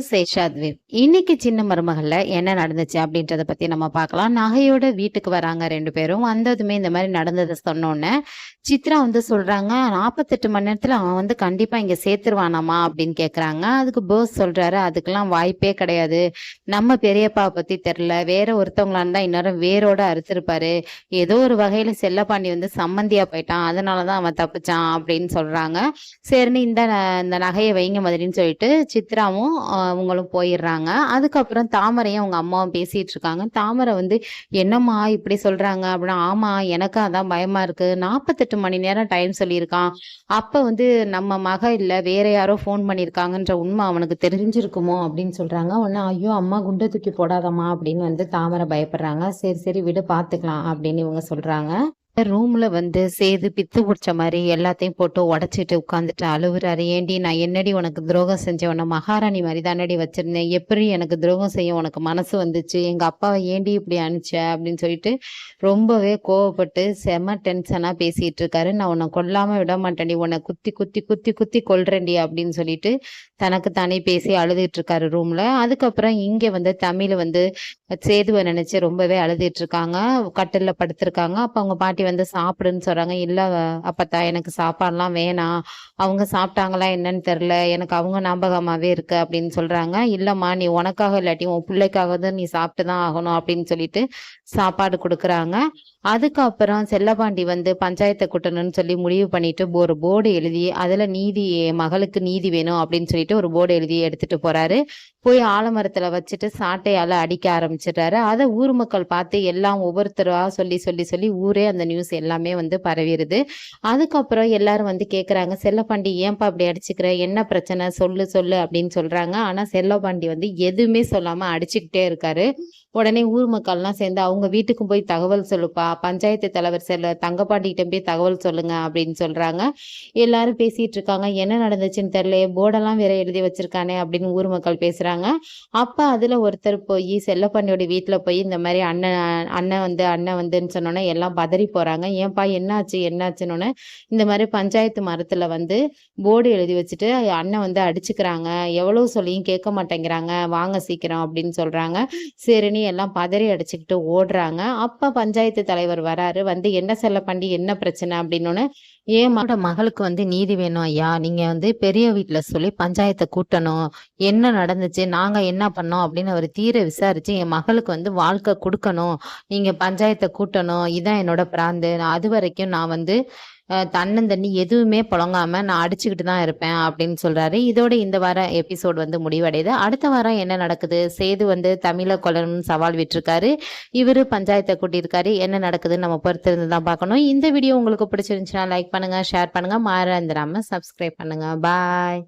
சேஷாத்வீப் இன்னைக்கு சின்ன மருமகள்ல என்ன நடந்துச்சு அப்படின்றத பத்தி நம்ம பார்க்கலாம். நகையோட வீட்டுக்கு வராங்க ரெண்டு பேரும். வந்ததுமே இந்த மாதிரி நடந்ததை சொன்னோன்னே சித்ரா வந்து சொல்றாங்க நாற்பத்தெட்டு மணி நேரத்துல அவன் வந்து கண்டிப்பா இங்க சேர்த்துருவானாமா? அப்படின்னு கேக்குறாங்க. அதுக்கு போஸ் சொல்றாரு அதுக்கெல்லாம் வாய்ப்பே கிடையாது. நம்ம பெரியப்பா பத்தி தெரியல. வேற ஒருத்தவங்களா இருந்தா இன்னொரு வேரோட அறுத்திருப்பாரு. ஏதோ ஒரு வகையில செல்லப்பாண்டி வந்து சம்மந்தியா போயிட்டான். அதனாலதான் அவன் தப்பிச்சான். அப்படின்னு சொல்றாங்க. சரின்னு இந்த ந- இந்த நகையை வைங்க மாதிரின்னு சொல்லிட்டு சித்ராவும் அவங்களும் போயிடுறாங்க. அதுக்கப்புறம் தாமரையும் அவங்க அம்மாவும் பேசிகிட்டு இருக்காங்க தாமரை வந்து என்னம்மா இப்படி சொல்கிறாங்க அப்படின்னா ஆமாம் எனக்கு அதான் பயமாக இருக்குது நாற்பத்தெட்டு மணி நேரம் டைம் சொல்லியிருக்கான். அப்போ வந்து நம்ம மக இல்லை வேற யாரோ ஃபோன் பண்ணியிருக்காங்கன்ற உண்மை அவனுக்கு தெரிஞ்சிருக்குமோ? அப்படின்னு சொல்கிறாங்க உடனே ஐயோ அம்மா குண்டை தூக்கி போடாதம்மா. அப்படின்னு வந்து தாமரை பயப்படுறாங்க. சரி சரி விடு பார்த்துக்கலாம் அப்படின்னு இவங்க சொல்கிறாங்க ரூம்ல வந்து சேது பித்து பிடிச்ச மாதிரி எல்லாத்தையும் போட்டு உடச்சிட்டு உட்காந்துட்டு அழுவுறாரு. ஏண்டி நான் என்னடி உனக்கு துரோகம் செஞ்சேன்? உன்னை மகாராணி மாதிரி தானடி வச்சிருந்தேன். எப்படி எனக்கு துரோகம் செய்ய உனக்கு மனசு வந்துச்சு? எங்க அப்பாவை ஏண்டி இப்படி அனுப்பிச்ச? அப்படின்னு சொல்லிட்டு ரொம்பவே கோவப்பட்டு செம டென்ஷனா பேசிட்டு இருக்காரு நான் உன்னை கொல்லாம விட மாட்டேன்டி. உன்னை குத்தி குத்தி குத்தி குத்தி கொல்றேன்டி அப்படின்னு சொல்லிட்டு தனக்கு தானே பேசி அழுதுட்டு இருக்காரு ரூம்ல அதுக்கப்புறம் இங்க வந்து தமிழ் வந்து சேதுவை நினைச்சு ரொம்பவே அழுதுட்டு இருக்காங்க கட்டில்ல படுத்திருக்காங்க. அப்ப அவங்க பாட்டி வந்து சாப்பிடுன்னு சொல்றாங்க. இல்ல அப்பத்தா எனக்கு சாப்பாடுலாம் வேணாம். அவங்க சாப்பிட்டாங்களா என்னன்னு தெரியல. எனக்கு அவங்க ஞாபகமாவே இருக்கு அப்படின்னு சொல்றாங்க. இல்லம்மா நீ உனக்காக இல்லாட்டி உன் பிள்ளைக்காக தான் நீ சாப்பிட்டு தான் ஆகணும் அப்படின்னு சொல்லிட்டு சாப்பாடு கொடுக்குறாங்க. அதுக்கப்புறம் செல்லப்பாண்டி வந்து பஞ்சாயத்தை கூட்டணும்னு சொல்லி முடிவு பண்ணிட்டு ஒரு போர்டு எழுதி அதுல நீதி மகளுக்கு நீதி வேணும் அப்படின்னு சொல்லிட்டு ஒரு போர்டு எழுதி எடுத்துட்டு போறாரு. போய் ஆலமரத்துல வச்சுட்டு சாட்டையால அடிக்க ஆரம்பிச்சிட்டாரு அதை ஊர் மக்கள் பார்த்து எல்லாம் ஒவ்வொருத்தரா சொல்லி சொல்லி சொல்லி ஊரே அந்த நியூஸ் எல்லாமே வந்து பரவிடுது அதுக்கப்புறம் எல்லாரும் வந்து கேக்குறாங்க செல்லப்பாண்டி ஏன்பா அப்படி அடிச்சுக்கிற? என்ன பிரச்சனை? சொல்லு சொல்லு அப்படின்னு சொல்றாங்க. ஆனா செல்லப்பாண்டி வந்து எதுவுமே சொல்லாமல் அடிச்சுக்கிட்டே இருக்காரு. உடனே ஊர் மக்கள்லாம் சேர்ந்து அவங்க வீட்டுக்கும் போய் தகவல் சொல்லுப்பா. பஞ்சாயத்து தலைவர் செல்ல தங்கப்பாண்டிகிட்ட போய் தகவல் சொல்லுங்க அப்படின்னு சொல்றாங்க. எல்லாரும் பேசிட்டு இருக்காங்க. என்ன நடந்துச்சுன்னு தெரியல போர்டெல்லாம் வேற எழுதி வச்சிருக்கானே அப்படின்னு ஊர் மக்கள் பேசுறாங்க. அப்ப அதுல ஒருத்தர் போய் செல்லப்பாண்டியோட வீட்டுல போய் இந்த மாதிரி அண்ணன் அண்ணன் வந்து அண்ணன் வந்துன்னு சொன்னோன்னே எல்லாம் பதறி போறாங்க ஏன்பா என்னாச்சு? என்னாச்சுன்னு இந்த மாதிரி பஞ்சாயத்து மரத்துல வந்து போர்டு எழுதி வச்சுட்டு அண்ணன் வந்து அடிச்சுக்கிறாங்க. எவ்வளவு சொல்லியும் கேட்க மாட்டேங்கிறாங்க. வாங்க சீக்கிரம் அப்படின்னு சொல்றாங்க. சரின்னு எல்லாம் பதறி அடிச்சுக்கிட்டு ஓடுறாங்க. அப்ப பஞ்சாயத்து தலைவர் வராரு. வந்து என்ன செல்ல பண்ணி என்ன பிரச்சனை? அப்படின்னு ஏன் மகளுக்கு வந்து நீதி வேணும் ஐயா. நீங்க வந்து பெரிய வீட்டுல சொல்லி பஞ்சாயத்தை கூட்டணும். என்ன நடந்துச்சு? நாங்க என்ன பண்ணோம்? அப்படின்னு அவர் தீர விசாரிச்சு என் மகளுக்கு வந்து வாழ்க்கை கொடுக்கணும். நீங்க பஞ்சாயத்தை கூட்டணும். இதான் என்னோட பிரார்த்தனை நான் அது வரைக்கும் நான் வந்து தன்னந்தண்ணி எதுவுமே புழங்காம நான் அடிச்சுக்கிட்டு தான் இருப்பேன் அப்படின்னு சொல்றாரு. இதோட இந்த வாரம் எபிசோட் வந்து முடிவடையுது. அடுத்த வாரம் என்ன நடக்குது? சேது வந்து தமிழை கொல்லணும்னு சவால் விட்டுருக்காரு. இவரு பஞ்சாயத்தை கூட்டியிருக்காரு. என்ன நடக்குதுன்னு நம்ம பொறுத்திருந்து தான் பார்க்கணும். இந்த வீடியோ உங்களுக்கு பிடிச்சிருந்துச்சுன்னா லைக் பண்ணுங்க ஷேர் பண்ணுங்க. மாற இருந்துடாம சப்ஸ்கிரைப் பண்ணுங்க. பாய்